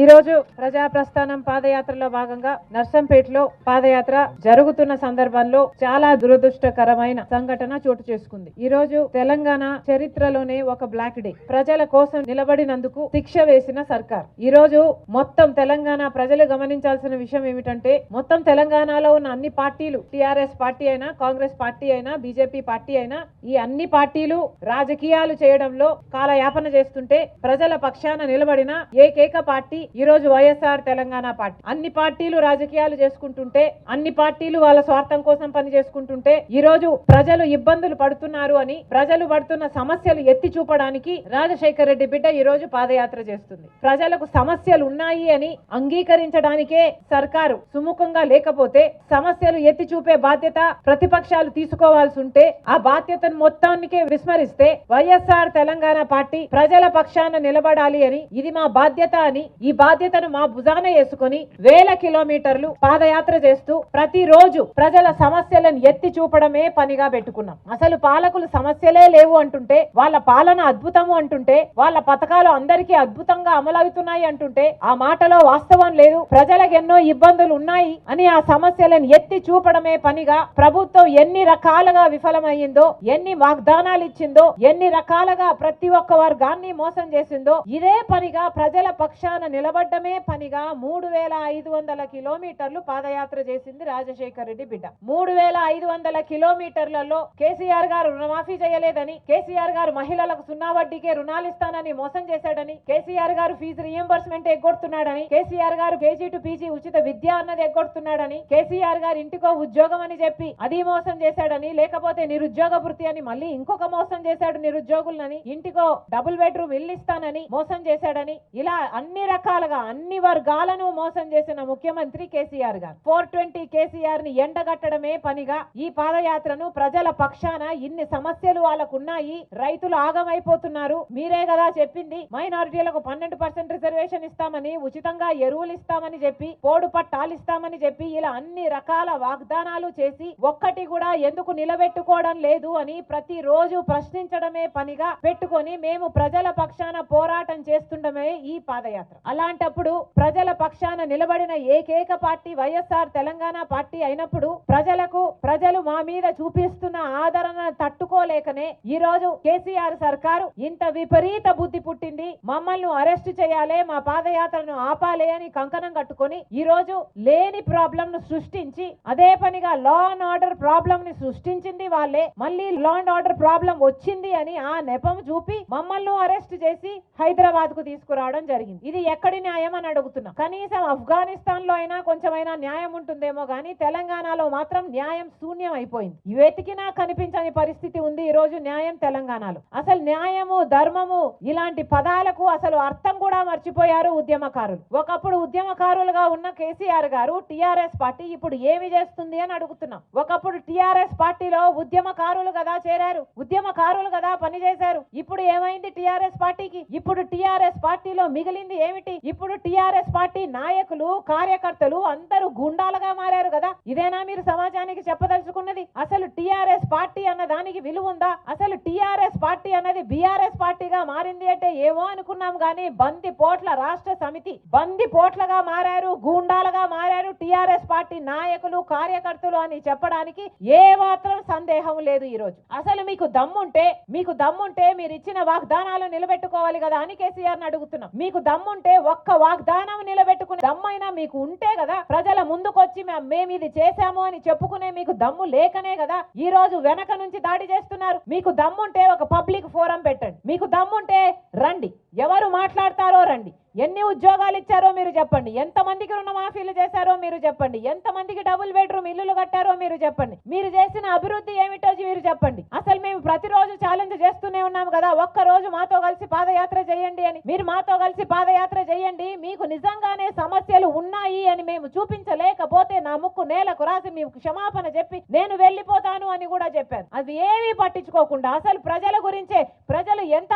ఈరోజు ప్రజాప్రస్థానం ప్రజా ప్రస్థానం పాదయాత్రలో భాగంగా నర్సంపేటలో పాదయాత్ర జరుగుతున్న సందర్భంలో చాలా దురదృష్టకరమైన సంఘటన చోటు చేసుకుంది. ఈ రోజు తెలంగాణ చరిత్రలోనే ఒక బ్లాక్ డే ప్రజల కోసం నిలబడినందుకు శిక్ష వేసిన సర్కార్. ఈ రోజు మొత్తం తెలంగాణ ప్రజలు గమనించాల్సిన విషయం ఏమిటంటే మొత్తం తెలంగాణలో ఉన్న అన్ని పార్టీలు టిఆర్ఎస్ పార్టీ అయినా కాంగ్రెస్ పార్టీ అయినా బీజేపీ పార్టీ అయినా ఈ అన్ని పార్టీలు రాజకీయాలు చేయడంలో కాలయాపన చేస్తుంటే ప్రజల పక్షాన నిలబడిన ఏకైక పార్టీ ఈ రోజు వైఎస్ఆర్ తెలంగాణ పార్టీ. అన్ని పార్టీలు రాజకీయాలు చేసుకుంటుంటే అన్ని పార్టీలు వాళ్ళ స్వార్థం కోసం పని చేసుకుంటుంటే ఈ రోజు ప్రజలు ఇబ్బందులు పడుతున్నారు అని ప్రజలు పడుతున్న సమస్యలు ఎత్తి చూపడానికి రాజశేఖర రెడ్డి బిడ్డ ఈ రోజు పాదయాత్ర చేస్తుంది. ప్రజలకు సమస్యలు ఉన్నాయి అని అంగీకరించడానికే సర్కారు సుముఖంగా లేకపోతే సమస్యలు ఎత్తి చూపే బాధ్యత ప్రతిపక్షాలు తీసుకోవాల్సి ఉంటే ఆ బాధ్యతను మొత్తానికే విస్మరిస్తే వైఎస్ఆర్ తెలంగాణ పార్టీ ప్రజల పక్షాన నిలబడాలి అని ఇది మా బాధ్యత అని ఈ ఈ బాధ్యతను మా భుజాన వేసుకొని వేల కిలోమీటర్లు పాదయాత్ర చేస్తూ ప్రతిరోజు ప్రజల సమస్యలను ఎత్తి చూపడమే పనిగా పెట్టుకున్నాం. అసలు పాలకులు సమస్యలే లేవు అంటుంటే వాళ్ళ పాలన అద్భుతము అంటుంటే వాళ్ళ పథకాలు అందరికీ అద్భుతంగా అమలవుతున్నాయి అంటుంటే ఆ మాటలో వాస్తవం లేదు ప్రజలకు ఎన్నో ఇబ్బందులు ఉన్నాయి అని ఆ సమస్యలను ఎత్తి చూపడమే పనిగా ప్రభుత్వం ఎన్ని రకాలుగా విఫలమయ్యిందో ఎన్ని వాగ్దానాలు ఇచ్చిందో ఎన్ని రకాలుగా ప్రతి ఒక్క వర్గాన్ని మోసం చేసిందో ఇదే పనిగా ప్రజల పక్షాన నిలబడ్డమే పనిగా మూడు వేల ఐదు వందల కిలోమీటర్లు పాదయాత్ర చేసింది రాజశేఖర రెడ్డి బిడ్డ. మూడు వేల ఐదు వందల కిలోమీటర్లలో కేసీఆర్ గారు రుణమాఫీ చేయలేదని కేసీఆర్ గారు మహిళలకు సున్నా వడ్డీకే రుణాలు ఇస్తానని మోసం చేశాడని కేసీఆర్ గారు ఫీజు రియంబర్స్మెంట్ ఎగ్గొడుతున్నాడని కేసీఆర్ గారు కేజీ టు పీజీ ఉచిత విద్య అన్నది ఎగ్గొడుతున్నాడని కేసీఆర్ గారు ఇంటికో ఉద్యోగం అని చెప్పి అది మోసం చేశాడని లేకపోతే నిరుద్యోగ వృత్తి అని మళ్ళీ ఇంకొక మోసం చేశాడు నిరుద్యోగులని ఇంటికో డబుల్ బెడ్రూమ్ ఇల్లు ఇస్తానని మోసం చేశాడని ఇలా అన్ని రకాల రకాలుగా అన్ని వర్గాలను మోసం చేసిన ముఖ్యమంత్రి కేసీఆర్ గారు. ఫోర్ ట్వంటీ కేసీఆర్ని ఎండగట్టడమే పనిగా ఈ పాదయాత్రను ప్రజల పక్షాన ఇన్ని సమస్యలు వాళ్ళకున్నాయి రైతులు ఆగమైపోతున్నారు. మీరే కదా చెప్పింది మైనారిటీలకు పన్నెండు పర్సెంట్ రిజర్వేషన్ ఇస్తామని ఉచితంగా ఎరువులు ఇస్తామని చెప్పి పోడు పట్టాలు ఇస్తామని చెప్పి ఇలా అన్ని రకాల వాగ్దానాలు చేసి ఒక్కటి కూడా ఎందుకు నిలబెట్టుకోవడం లేదు అని ప్రతిరోజు ప్రశ్నించడమే పనిగా పెట్టుకొని మేము ప్రజల పక్షాన పోరాటం చేస్తుండమే ఈ పాదయాత్ర. అలాంటప్పుడు ప్రజల పక్షాన నిలబడిన ఏకైక పార్టీ వైఎస్ఆర్ తెలంగాణ పార్టీ అయినప్పుడు ప్రజలకు ప్రజలు మా మీద చూపిస్తున్న ఆదరణ తట్టుకోలేకనే ఈ రోజు కేసీఆర్ సర్కారు ఇంత విపరీత బుద్ధి పుట్టింది. మమ్మల్ని అరెస్ట్ చేయాలి మా పాదయాత్రను ఆపాలి అని కంకణం కట్టుకొని ఈ రోజు లేని ప్రాబ్లం ను సృష్టించి అదే పనిగా లా అండ్ ఆర్డర్ ప్రాబ్లం ని సృష్టించింది వాళ్ళే. మళ్ళీ లా అండ్ ఆర్డర్ ప్రాబ్లం వచ్చింది అని ఆ నెపం చూపి మమ్మల్ని అరెస్ట్ చేసి హైదరాబాద్కు తీసుకురావడం జరిగింది. ఇది ఎక్కడ న్యాయం అని అడుగుతున్నా. కనీసం ఆఫ్ఘనిస్తాన్లో అయినా కొంచెమైనా న్యాయం ఉంటుందేమో గానీ తెలంగాణలో మాత్రం న్యాయం శూన్యం అయిపోయింది. వెతికినా కనిపించని పరిస్థితి ఉంది ఈ రోజు న్యాయం తెలంగాణలో. అసలు న్యాయము ధర్మము ఇలాంటి పదాలకు అసలు అర్థం కూడా మర్చిపోయారు ఉద్యమకారులు. ఒకప్పుడు ఉద్యమకారులుగా ఉన్న కేసీఆర్ గారు టిఆర్ఎస్ పార్టీ ఇప్పుడు ఏమి చేస్తుంది అని అడుగుతున్నాం. ఒకప్పుడు టిఆర్ఎస్ పార్టీలో ఉద్యమకారులు కదా చేరారు ఉద్యమకారులు కదా పనిచేశారు. ఇప్పుడు ఏమైంది టిఆర్ఎస్ పార్టీకి? ఇప్పుడు టిఆర్ఎస్ పార్టీలో మిగిలింది ఏమిటి? ఇప్పుడు టిఆర్ఎస్ పార్టీ నాయకులు కార్యకర్తలు అందరూ గుండాలుగా మారారు కదా. ఇదేనా మీరు సమాజానికి చెప్పదలుచుకున్నది? అసలు టిఆర్ఎస్ పార్టీ అన్న దానికి విలువ ఉందా? అసలు టిఆర్ఎస్ పార్టీ అన్నది బిఆర్ఎస్ పార్టీగా మారింది అంటే ఏమో అనుకున్నాం గానీ బంది పోట్ల రాష్ట్ర సమితి బంది పోట్లగా మారారు గూండాలుగా మారారు టిఆర్ఎస్ పార్టీ నాయకులు కార్యకర్తలు అని చెప్పడానికి ఏ మాత్రం సందేహం లేదు ఈ రోజు అసలు మీకు దమ్ముంటే మీకు దమ్ముంటే మీరు ఇచ్చిన వాగ్దానాలు నిలబెట్టుకోవాలి కదా అని కేసీఆర్ అడుగుతున్నాం. మీకు దమ్ముంటే ఒక్క వాగ్దానం నిలబెట్టుకునే దమ్మైనా మీకు ఉంటే కదా ప్రజల ముందుకొచ్చి మేము ఇది చేశాము అని చెప్పుకునే మీకు దమ్ము లేకనే కదా ఈ రోజు వెనక నుంచి దాడి చేస్తున్నారు. మీకు దమ్ముంటే ఒక పబ్లిక్ ఫోరం పెట్టండి. మీకు దమ్ముంటే రండి. ఎవరు మాట్లాడతారో రండి. ఎన్ని ఉద్యోగాలు ఇచ్చారో మీరు చెప్పండి. ఎంతమందికి రుణమాఫీలు చేశారో మీరు చెప్పండి. ఎంతమందికి డబుల్ బెడ్రూమ్ ఇల్లులు కట్టారో మీరు చెప్పండి. మీరు చేసిన అభివృద్ధి ఏమిటో మీరు చెప్పండి. అసలు మేము ప్రతిరోజు ఛాలెంజ్ చేస్తూనే ఉన్నాం కదా. ఒక్క రోజు మాతో కలిసి పాదయాత్ర చేయండి అని. మీరు మాతో కలిసి పాదయాత్ర చేయండి. మీకు నిజంగానే సమస్యలు ఉన్నాయి అని మేము చూపించలేకపోతే నా ముక్కు నేలకు రాసి మీకు క్షమాపణ చెప్పి నేను వెళ్ళిపోతాను అని కూడా చెప్పాను అది ఏమీ పట్టించుకోకుండా అసలు ప్రజల గురించే ప్రజలు ఎంత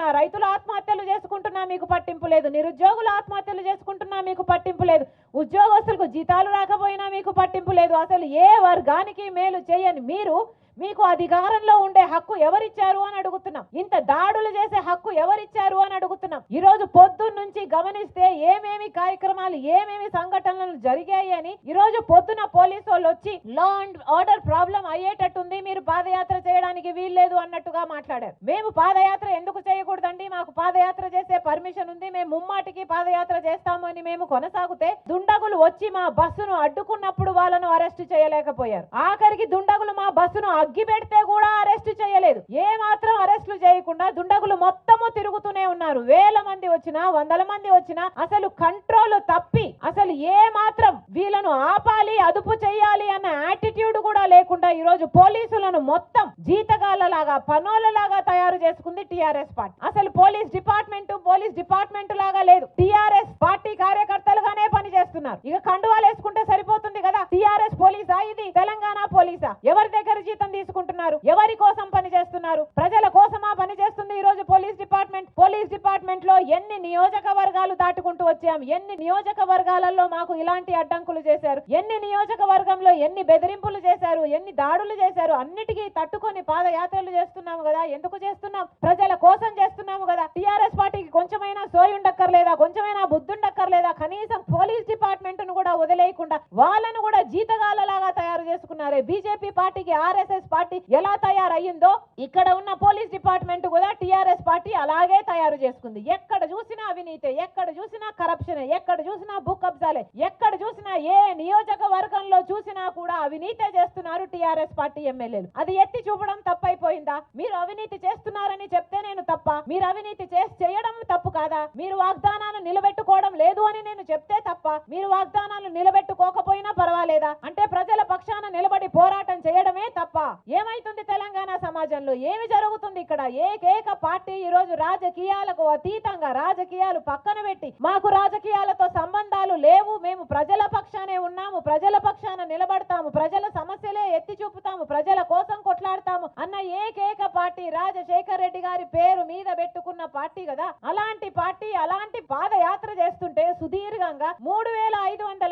చేసుకుంటున్నా? రైతులు ఆత్మహత్యలు చేసుకుంటున్నా మీకు పట్టింపు లేదు. నిరుద్యోగులు ఆత్మహత్యలు చేసుకుంటున్నా మీకు పట్టింపు లేదు. ఉద్యోగస్తులకు జీతాలు రాకపోయినా మీకు పట్టింపు లేదు. అసలు ఏ వర్గానికి మేలు చేయని మీరు మీకు అధికారంలో ఉండే హక్కు ఎవరిచ్చారు అని అడుగుతున్నాం. ఇంత దాడులు చేసే హక్కు ఎవరిచ్చారు అని అడుగుతున్నాం. ఈ రోజు పొద్దున్న నుంచి గమనిస్తే ఏమేమి కార్యక్రమాలు ఏమేమి సంఘటనలు జరిగాయి అని ఈ రోజు పొద్దున పోలీసు వాళ్ళు వచ్చి లా అండ్ ఆర్డర్ ప్రాబ్లం అయ్యేటట్టుంది మీరు పాదయాత్ర చేయడానికి వీల్లేదు అన్నట్టుగా మాట్లాడారు. మేము పాదయాత్ర ఎందుకు చేయకూడదండి? మాకు పాదయాత్ర చేసే పర్మిషన్ ఉంది. మేము ముమ్మాటికి పాదయాత్ర చేస్తాము అని మేము కొనసాగితే దుండగులు వచ్చి మా బస్సును అడ్డుకున్నప్పుడు వాళ్ళను అరెస్ట్ చేయలేకపోయారు. ఆఖరికి దుండగులు మా బస్సును అగ్గి పెడితే కూడా అరెస్ట్ చేయలేదు. ఏ మాత్రం అరెస్టులు చేయకుండా దుండగులు మొత్తము తిరుగుతూనే ఉన్నారు. వేల మంది వచ్చినా వందల మంది వచ్చినా అసలు కంట్రోల్ తప్పి అసలు ఏ మాత్రం వీళ్ళను ఆపాలి అదుపు చేయాలి అన్న యాటిట్యూడ్ కూడా లేకుండా ఈ రోజు పోలీసులను మొత్తం జీతగాళ్ళలాగా పనోళ్ళలాగా తయారు చేసుకుంది టిఆర్ఎస్ పార్టీ. అసలు పోలీస్ డిపార్ట్మెంట్ పోలీస్ డిపార్ట్మెంట్ లాగా లేదు. టిఆర్ఎస్ పార్టీ కార్యకర్తలుగానే పని చేస్తున్నారు ఇక కండువాలు వేసుకుంటే సరిపోతుంది కదా? టిఆర్ఎస్ పోలీసా ఇది? తెలంగాణ పోలీసా? ఎవరి దగ్గర జీతం తీసుకుంటున్నారు? ఎవరి కోసం పని చేస్తున్నారు? ప్రజల కోసమా పని చేస్తుంది ఈ రోజు పోలీస్ డిపార్ట్మెంట్? పోలీస్ డిపార్ట్మెంట్లో ఎన్ని నియోజకవర్గాలు దాటుకుంటూ వచ్చాం? ఎన్ని నియోజకవర్గాలలో మాకు ఇలాంటి అడ్డంకులు చేశారు? ఎన్ని నియోజకవర్గంలో ఎన్ని బెదిరింపులు చేశారు? ఎన్ని దాడులు చేశారు? అన్నిటికీ తట్టుకొని పాదయాత్రలు చేస్తున్నాము కదా? ఎందుకు చేస్తున్నాం? ప్రజల కోసం చేస్తున్నాము కదా? టిఆర్ఎస్ పార్టీకి కొంచెమైనా సోయి ఉండక్కర్లేదా? కొంచెమైనా బుద్ధి ఉండక్కర్లేదా? కనీసం పోలీస్ డిపార్ట్మెంట్ను కూడా వదిలేయకుండా వాళ్ళను కూడా జీతగాళ్ళలాగా తయారు చేసుకున్నారే. బీజేపీ పార్టీకి ఆర్ఎస్ఎస్ పార్టీ ఎలా తయారయ్యిందో ఇక్కడ ఉన్న పోలీస్ డిపార్ట్మెంట్ కూడా టిఆర్ఎస్ పార్టీ అలాగే తయారు చేసుకుంది. ఎక్కడ చూసినా అవినీతి ఎక్కడ చూసినా కరప్షన్ ఎక్కడ చూసినా భూ కబ్జాలే ఎక్కడ చూసినా ఏ నియోజకవర్గంలో చూసినా కూడా అవినీతే చేస్తున్నారు టిఆర్ఎస్ పార్టీ ఎమ్మెల్యేలు. అది ఎత్తి చూపడం తప్పైపోయిందా? మీరు అవినీతి చేస్తున్నారని చెప్తే నేను తప్ప మీరు అవినీతి చేసి చేయడం తప్పు కాదా? మీరు వాగ్దానాలు నిలబెట్టుకోవడం లేదు అని నేను చెప్తే తప్ప మీరు వాగ్దానాలు నిలబెట్టుకోకపోయినా పర్వాలేదా? అంటే ప్రజల పక్షాన నిలబడి పోరాటం చేయడమే తప్ప. ఏమైతుంది తెలంగాణ సమాజంలో? ఏమి జరుగుతుంది ఇక్కడ? ఏకైక పార్టీ ఈ రోజు రాజకీయాలకు అతీతంగా రాజకీయాలు పక్కన పెట్టి మాకు రాజకీయాలతో సంబంధాలు లేవు. మేము ప్రజల పక్షానే ఉన్నాము. ప్రజల పక్షాన నిలబడతాము. ప్రజల సమస్యలే ఎత్తి చూపుతాము. ప్రజల కోసం కొట్లాడతాము అన్న ఏకైక పార్టీ రాజశేఖర్ రెడ్డి గారి పేరు మీద పెట్టుకున్న పార్టీ కదా. అలాంటి పార్టీ అలాంటి పాదయాత్ర చేస్తుంటే సుదీర్ఘంగా మూడు వేల ఐదు వందల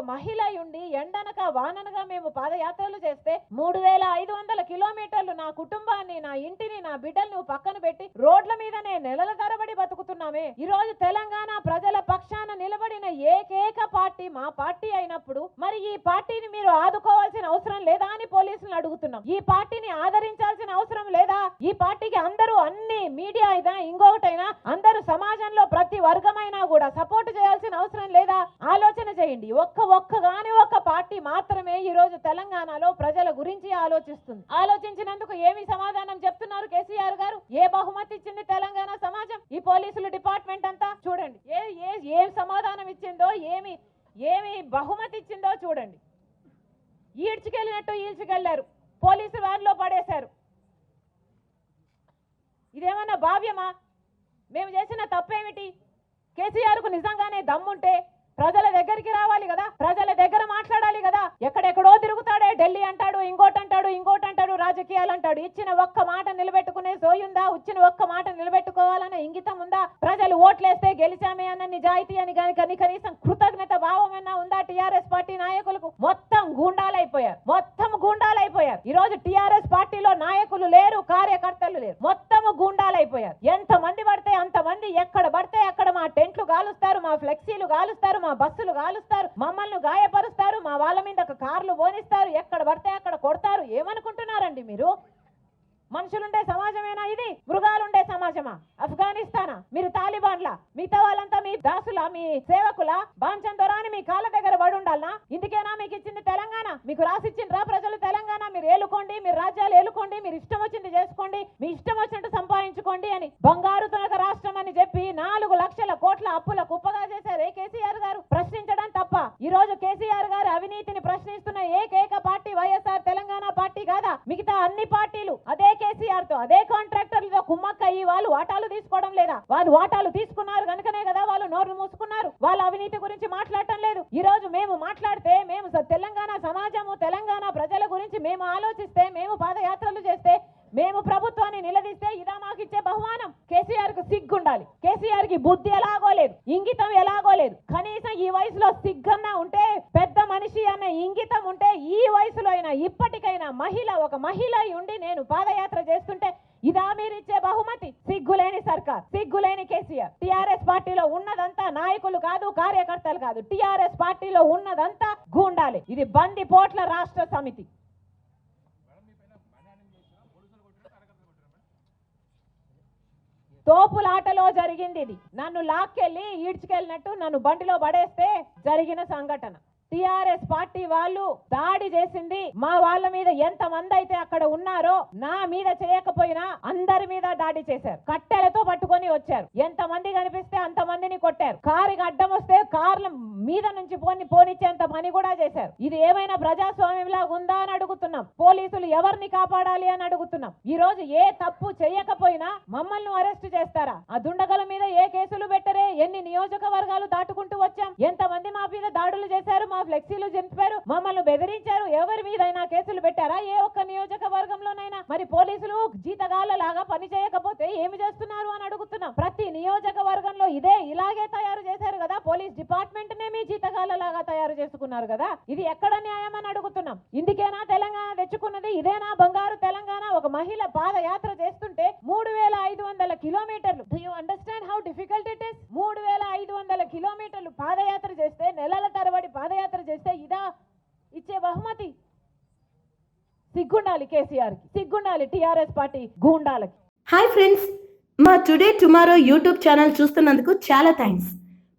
ఒక మహిళ ఉండి ఎండనక వాననగా మేము పాదయాత్రలు చేస్తే మూడు వేల ఐదు వందల కిలోమీటర్లు నా కుటుంబాన్ని నా ఇంటిని నా బిడ్డలను పక్కన పెట్టి రోడ్ల మీదనే నెలల తరబడి బతుకుతున్నామే. ఈ రోజు తెలంగాణ ప్రజల పక్షాన నిలబడిన ఏకైక పార్టీ మా పార్టీ అయినప్పుడు మరి ఈ పార్టీని మీరు ఆదుకోవాల్సిన అవసరం లేదా అని పోలీసులను అడుగుతున్నాం. ఈ పార్టీని ఆదరించాల్సిన అవసరం లేదా? ఈ పార్టీకి అందరూ అన్ని మీడియా అయినా ఇంకొకటైనా అందరూ సమాజంలో ప్రతి వర్గమైనా కూడా సపోర్ట్ చేయాల్సిన అవసరం లేదా? ఆలోచన చేయండి. ఒక్క ఒక్క గాని ఒక్క పార్టీ మాత్రమే ఈ రోజు తెలంగాణలో ప్రజల గురించి ఆలోచిస్తుంది. ఆలోచించినందుకు ఏమి సమాధానం చెప్తున్నారు కేసీఆర్ గారు? ఏ బహుమతి ఇచ్చింది తెలంగాణ సమాజం? ఈ పోలీసులు డిపార్ట్మెంట్ అంతా? చూడండి. ఏ ఏ ఏం సమాధానం ఇచ్చిందో ఏమి ఏమి బహుమతి ఇచ్చిందో చూడండి. ఈడ్చుకెళ్ళినట్టు ఈడ్చుకెళ్ళారు. పోలీసు వ్యాన్లో పడేశారు. ఇదేమన్నా భావ్యమా? మేము చేసిన తప్పేమిటి? కేసీఆర్కు నిజంగానే దమ్ముంటే ప్రజల దగ్గరికి రావాలి కదా? ప్రజల దగ్గర మాట్లాడాలి కదా? ఎక్కడెక్కడో తిరుగుతాడే ఢిల్లీ అంటాడు ఇంకోటి అంటాడు ఇంకోటి అంటాడు రాజకీయాలు అంటాడు ఇచ్చిన ఒక్క మాట నిలబెట్టుకునే సోయుందా? వచ్చిన ఒక్క మాట నిలబెట్టుకోవాలన్న ఇంగితం ఉందా? ప్రజలు ఓట్లేస్తే గెలిచామే అన్న నిజాయితీ అని కానీ కనీసం కృతజ్ఞత భావమైనా ఉందా? టిఆర్ఎస్ పార్టీ నాయకులకు మొత్తం గూండాలైపోయారు. మొత్తం గూండాలైపోయారు. ఈ రోజు టిఆర్ఎస్ పార్టీలో నాయకులు లేరు కార్యకర్తలు లేరు. మొత్తం గూండాలైపోయారు. ఎంత మంది పడితే అంత మంది ఎక్కడ పడితే అక్కడ మా టెంట్లు గాలుస్తారు మా ఫ్లెక్సీలు గాలుస్తారు మా బస్సులు గాలుస్తారు మమ్మల్ని గాయపరుస్తారు మా వాళ్ళ మీద కార్లు పోనిస్తారు ఎక్కడ పడితే అక్కడ కొడతారు. ఏమనుకుంటున్నారండి మీరు? మనుషులుండే సమాజమేనా ఇది? మృగాలుండే సమాజమా? ఆఫ్ఘనిస్తానా? మీరు తాలిబాన్లా మిగతా వాళ్ళంతా మీ దాసులా మీ సేవకుల? బాంచందొరా అని మీ కాళ్ళ దగ్గర పడి ఉండాలనా ఇందుకేనా మీకు ఇచ్చింది తెలంగాణ? మీకు రాసిచ్చిండ్రా ప్రజలు తెలంగాణ? మీరు ఏలుకోండి మీరు రాజ్యాలు ఏలుకోండి మీరు ఇష్టం వచ్చింది చేసుకోండి మీ ఇష్టం వచ్చినట్టు సంపాదించుకోండి అని బంగారు తునక రాష్ట్రం అని చెప్పి నాలుగు లక్షల కోట్ల అప్పుల కుప్పగా చేశారు ఏ కేసీఆర్ గారు? ప్రశ్నించడం తప్ప. ఈ రోజు కేసీఆర్ గారు అవినీతిని ప్రశ్నిస్తున్న ఏకైక పార్టీ వైఎస్ఆర్ అన్ని పార్టీలు అదే కేసీఆర్తో అదే కాంట్రాక్టర్లతో కుమ్మక్కయ్యి వాళ్ళు వాటాలు తీసుకోవడం లేదా? వాళ్ళు వాటాలు తీసుకున్నారు కనుకనే కదా వాళ్ళు నోరు మూసుకున్నారు. వాళ్ళ అవినీతి గురించి మాట్లాడటం లేదు. ఈ రోజు మేము మాట్లాడితే మేము తెలంగాణ సమాజము తెలంగాణ ప్రజల గురించి మేము ఆలోచిస్తే మేము పాదయాత్రలు చేస్తే మేము ప్రభుత్వాన్ని నిలదీస్తే ఇదా మాకు ఇచ్చే బహుమానం. కేసీఆర్కు సిగ్గుండాలి. కేసీఆర్కి బుద్ధి ఎలాగో లేదు. ఇంగితం ఎలాగో లేదు. కనీసం ఈ వయసులో సిగ్గన్నా ఉంటే పెద్ద మనిషి అన్న ఇంగితం ఉంటే ఈ వయసులో అయినా ఇప్పటికైనా మహిళ ఒక మహిళ ఉండి నేను పాదయాత్ర చేస్తుంటే ఇదా మీరిచ్చే బహుమతి? సిగ్గులేని సర్కార్. సిగ్గులేని కేసీఆర్. టిఆర్ఎస్ పార్టీలో ఉన్నదంతా నాయకులు కాదు కార్యకర్తలు కాదు. టిఆర్ఎస్ పార్టీలో ఉన్నదంతా గూండాలి. ఇది బందిపోట్ల రాష్ట్ర సమితి. తోపులాటలో జరిగింది ఇది నన్ను లాక్కెళ్ళి ఈడ్చుకెళ్ళినట్టు నన్ను బండిలో పడేస్తే జరిగిన సంఘటన. టిఆర్ఎస్ పార్టీ వాళ్ళు దాడి చేసింది. మా వాళ్ళ మీద ఎంత మంది అయితే అక్కడ ఉన్నారో నా మీద చేయకపోయినా అందరి మీద దాడి చేశారు. కట్టెలతో పట్టుకొని వచ్చారు. ఎంత మంది కనిపిస్తే అంత మందిని కొట్టారు. కారుకి అడ్డం వస్తే కార్లు మీద నుంచి పోని పోనిచ్చేంత పని కూడా చేశారు. ఇది ఏమైనా ప్రజాస్వామ్యంలా ఉందా అని అడుగుతున్నాం. పోలీసులు ఎవరిని కాపాడాలి అని అడుగుతున్నాం. ఈ రోజు ఏ తప్పు చేయకపోయినా మమ్మల్ని అరెస్ట్ చేస్తారా? ఆ దుండగల మీద ఏ కేసులు పెట్టరే? ఎన్ని నియోజకవర్గాలు దాటుకుంటూ వచ్చాం? ఎంత మంది మా మీద దాడులు చేశారు? మా ఫ్లెక్సీలు చింపారు? మమ్మల్ని బెదిరించారు? ఎవరి మీదైనా కేసులు పెట్టారా? ఏ ఒక్క నియోజకవర్గంలోనైనా? మరి పోలీసులు జీతగాళ్ళ లాగా పని చేయకపోతే ఏమి చేస్తున్నారు అని అడుగుతున్నాం. ప్రతి నియోజకవర్గంలో ఇదే ఇలాగే తయారు చేశారు కదా? పోలీస్ డిపార్ట్మెంట్ నేమి మీ జీతగాళ్ళ తయారు చేసుకున్నారు కదా? ఇది ఎక్కడ న్యాయం అని అడుగుతున్నాం. ఇందుకేనా తెలంగాణ తెచ్చుకున్నది? ఇదేనా బంగారు తెలంగాణ? ఒక మహిళ పాదయాత్ర చేస్తుంటే మూడు వేల ఐదు వందల కిలోమీటర్లు. Do you understand how difficult it is మూడు వేల ఐదు వందల కిలోమీటర్లు పాదయాత్ర చేస్తే నెలల తరబడి పాదయాత్ర చేస్తే ఇదా ఇచ్చే బహుమతి? సిగ్గుండాలి కేసీఆర్కి సిగ్గుండాలి టిఆర్ఎస్ పార్టీ గూండాలకి. హాయ్ ఫ్రెండ్స్ మా టుడే టుమారో యూట్యూబ్ ఛానల్ చూస్తున్నందుకు చాలా థ్యాంక్స్